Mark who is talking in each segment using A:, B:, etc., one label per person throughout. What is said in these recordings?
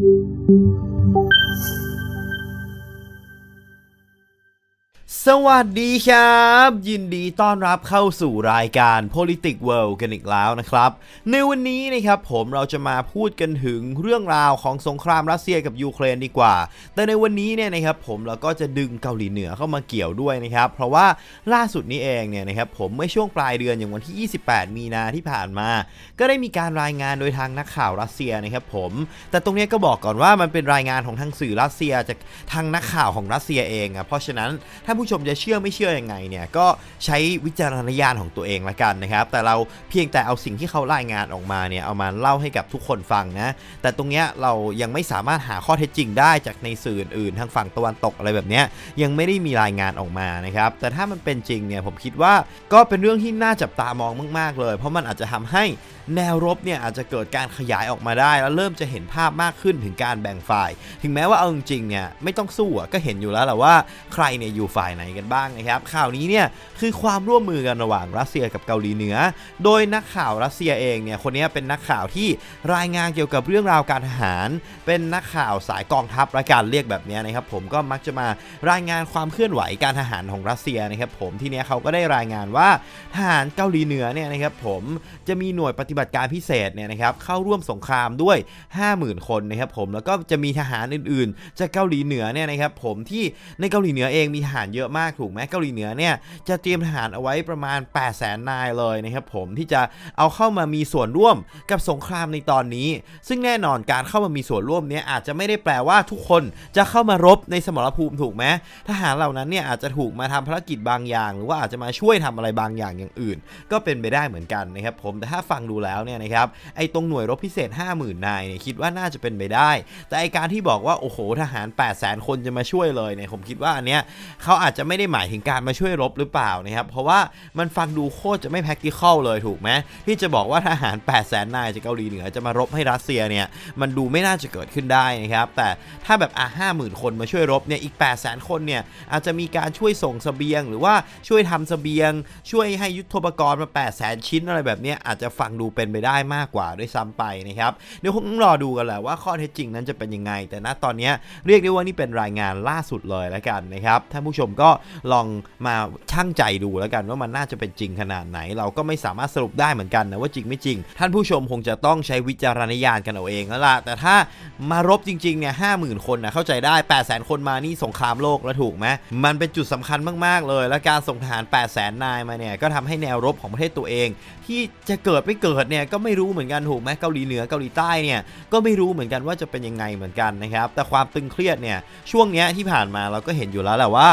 A: Música สวัสดีครับ ยินดีต้อนรับเข้าสู่รายการ Politics World กันอีกแล้วนะครับ ในวันนี้นะครับผมเราจะมาพูดกันถึงเรื่องราวของสงครามรัสเซียกับยูเครนดีกว่า แต่ในวันนี้เนี่ยนะครับผมเราก็จะดึงเกาหลีเหนือเข้ามาเกี่ยวด้วยนะครับ เพราะว่าล่าสุดนี้เองเนี่ยนะครับผมเมื่อช่วงปลายเดือนอย่างวันที่ 28 มีนาที่ผ่านมา ก็ได้มีการรายงานโดยทางนักข่าวรัสเซียนะครับผม แต่ตรงนี้ก็บอกก่อนว่ามันเป็นรายงานของทางสื่อรัสเซียจากทางนักข่าวของรัสเซียเองอะเพราะฉะนั้นท่านผู้ชมจะเชื่อไม่เชื่อยังไงเนี่ยก็ใช้วิจารณญาณของตัวเองละกันนะครับ แต่เราเพียงแต่เอาสิ่งที่เขารายงานออกมาเนี่ยเอามาเล่าให้กับทุกคนฟังนะ แต่ตรงเนี้ยเรายังไม่สามารถหาข้อเท็จจริงได้จากในสื่ออื่นทางฝั่งตะวันตกอะไรแบบเนี้ยยังไม่ได้มีรายงานออกมานะครับแต่ถ้ามันเป็นจริงเนี่ยผมคิดว่าก็เป็นเรื่องที่น่าจับตามองมาก ๆ เลย เพราะมันอาจจะทำให้แนวรบเนี่ยอาจจะเกิดการขยายออกมาได้ แล้วเริ่มจะเห็นภาพมากขึ้นถึงการแบ่งฝ่าย ถึงแม้ว่าเอาจริงๆเนี่ยไม่ต้องสู้ก็เห็นอยู่แล้วแหละว่าใครเนี่ยอยู่ฝ่ายไหนกันบ้างนะครับข่าวนี้เนี่ยคือความร่วมมือกันระหว่างรัสเซียกับเกาหลีเหนือ โดยนักข่าวรัสเซียเองเนี่ยคนนี้เป็นนักข่าวที่รายงานเกี่ยวกับเรื่องราวการทหาร เป็นนักข่าวสายกองทัพและการเรียกแบบนี้นะครับผมก็มักจะมารายงานความเคลื่อนไหวการทหารของรัสเซียนะครับผมทีเนี้ยเขาก็ได้รายงานว่าทหารเกาหลีเหนือเนี่ยนะครับผมจะมีหน่วยปฏิบัติการพิเศษเนี่ยนะครับเข้าร่วมสงครามด้วย 50,000 คนนะครับผมแล้วก็จะมีทหารอื่นๆ จากเกาหลีเหนือเนี่ยนะครับผมที่ในเกาหลีเหนือเองมีทหารเยอะมากถูกไหมเกาหลีเหนือเนี่ยจะเตรียมทหารเอาไว้ประมาณ 8 0 0 0 0 0นายเลยนะครับผมที่จะเอาเข้ามามีส่วนร่วมกับสงครามในตอนนี้ ซึ่งแน่นอนการเข้ามามีส่วนร่วมเนี้ยอาจจะไม่ได้แปลว่าทุกคนจะเข้ามารบในสมรภูมิถูกไหมทหารเหล่านั้นเนี่ยอาจจะถูกมาทำภารกิจบางอย่าง หรือว่าอาจจะมาช่วยทำอะไรบางอย่างอย่างอื่น ก็เป็นไปได้เหมือนกันนะครับผมแต่ถ้าฟังดูแล้วเนี่ยนะครับไอ้ตรงหน่วยรบพิเศษ 50,000นายเนี่ยคิดว่าน่าจะเป็นไปได้ แต่ไอการที่บอกว่าโอ้โหทหาร 8 0 0 0 0 0 คนจะมาช่วยเลยเนี่ยผมคิดว่าอันเนี้ยเขาอาจจะจะไม่ได้หมายถึงการมาช่วยรบหรือเปล่านะครับ เพราะว่ามันฟังดูโคตรจะไม่ practical เลยถูกไหมที่จะบอกว่าทหาร 8 0 0 0 0 0นายจากเกาหลีเหนือจะมารบให้รัสเซียเนี่ยมันดูไม่น่าจะเกิดขึ้นได้นะครับ แต่ถ้าแบบอะ50,000คนมาช่วยรบเนี่ยอีก 8 0 0 0 0 0คนเนี่ยอาจจะมีการช่วยส่งเสบียง หรือว่าช่วยทำเสบียง ช่วยให้ยุทโธปกรณ์มา 8 0 0 0 0 0ชิ้นอะไรแบบนี้อาจจะฟังดูเป็นไปได้มากกว่าด้วยซ้ำไปนะครับเดี๋ยวคงต้องรอดูกันแหละว่าข้อเท็จจริงนั้นจะเป็นยังไง แต่ณตอนนี้เรียกได้ว่านี่เป็นรายงานล่าสุดเลยแล้วกันนะครับท่านผู้ชมก็ลองมาชั่งใจดูแล้วกันว่ามันน่าจะเป็นจริงขนาดไหน เราก็ไม่สามารถสรุปได้เหมือนกันนะว่าจริงไม่จริง ท่านผู้ชมคงจะต้องใช้วิจารณญาณกันเอาเองแล้วล่ะแต่ถ้ามารบจริงๆเนี่ยห้าหมื่นคนนะเข้าใจได้8 0 0 0 0 0คนมานี่สงครามโลกแล้วถูกไหมมันเป็นจุดสำคัญมากๆเลย และการส่งทหาร8 0 0 0 0 0นายมาเนี่ยก็ทำให้แนวรบของประเทศตัวเอง ที่จะเกิดไม่เกิดเนี่ยก็ไม่รู้เหมือนกันถูกไหมเกาหลีเหนือเกาหลีใต้เนี่ยก็ไม่รู้เหมือนกันว่าจะเป็นยังไงเหมือนกันนะครับแต่ความตึงเครียดเนี่ยช่วงเนี้ยที่ผ่านมาเราก็เห็นอยู่แล้วแหละว่า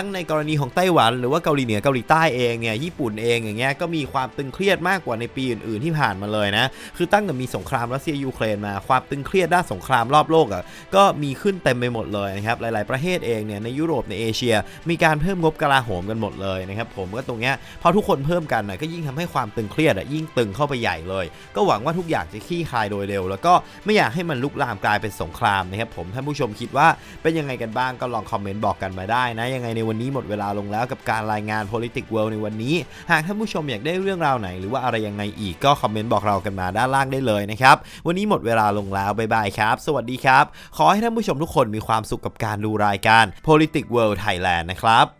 A: ทั้งในกรณีของไต้หวัน หรือว่าเกาหลีเหนือเกาหลีใต้เองเนี่ยญี่ปุ่นเองอย่างเงี้ยก็มีความตึงเครียดมากกว่าในปีอื่นๆที่ผ่านมาเลยนะ คือตั้งแต่มีสงครามรัสเซียยูเครนมาความตึงเครียดด้านสงครามรอบโลกอะก็มีขึ้นเต็มไปหมดเลยนะครับหลาย ๆประเทศเองเนี่ยในยุโรปในเอเชีย มีการเพิ่มงบกลาโหมกันหมดเลยนะครับผมก็ตรงเนี้ยพอทุกคนเพิ่มกันนะก็ยิ่งทำให้ความตึงเครียดอะยิ่งตึงเข้าไปใหญ่เลย ก็หวังว่าทุกอย่างจะคลี่คลายโดยเร็ว แล้วก็ไม่อยากให้มันลุกลามกลายเป็นสงครามนะครับผมท่านผู้ชมคิดว่าเป็นยังไงกันบ้างก็ลองคอมเมนต์บอกกันมาได้นะยังไงในวันนี้หมดเวลาลงแล้วกับการรายงาน Politics World ในวันนี้ หากท่านผู้ชมอยากได้เรื่องราวไหน หรือว่าอะไรยังไงอีกก็คอมเมนต์บอกเรากันมาด้านล่างได้เลยนะครับ วันนี้หมดเวลาลงแล้วบ๊ายบายครับ สวัสดีครับ ขอให้ท่านผู้ชมทุกคนมีความสุขกับการดูรายการ Politics World Thailand นะครับ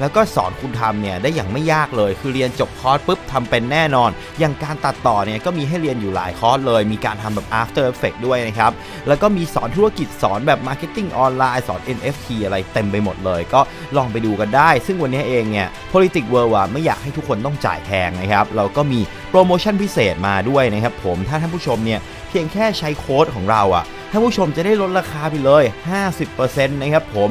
A: แล้วก็สอนคุณทำเนี่ยได้อย่างไม่ยากเลย คือเรียนจบคอร์สปุ๊บทำเป็นแน่นอน อย่างการตัดต่อเนี่ยก็มีให้เรียนอยู่หลายคอร์สเลย มีการทำแบบ After Effects ด้วยนะครับ แล้วก็มีสอนธุรกิจสอนแบบ Marketing ออนไลน์สอน NFT อะไรเต็มไปหมดเลย ก็ลองไปดูกันได้ ซึ่งวันนี้เองเนี่ย Politics World อะไม่อยากให้ทุกคนต้องจ่ายแพงนะครับเราก็มีโปรโมชั่นพิเศษมาด้วยนะครับผมถ้าท่านผู้ชมเนี่ยเพียงแค่ใช้โค้ดของเราอะท่านผู้ชมจะได้ลดราคาไปเลย 50%นะครับผม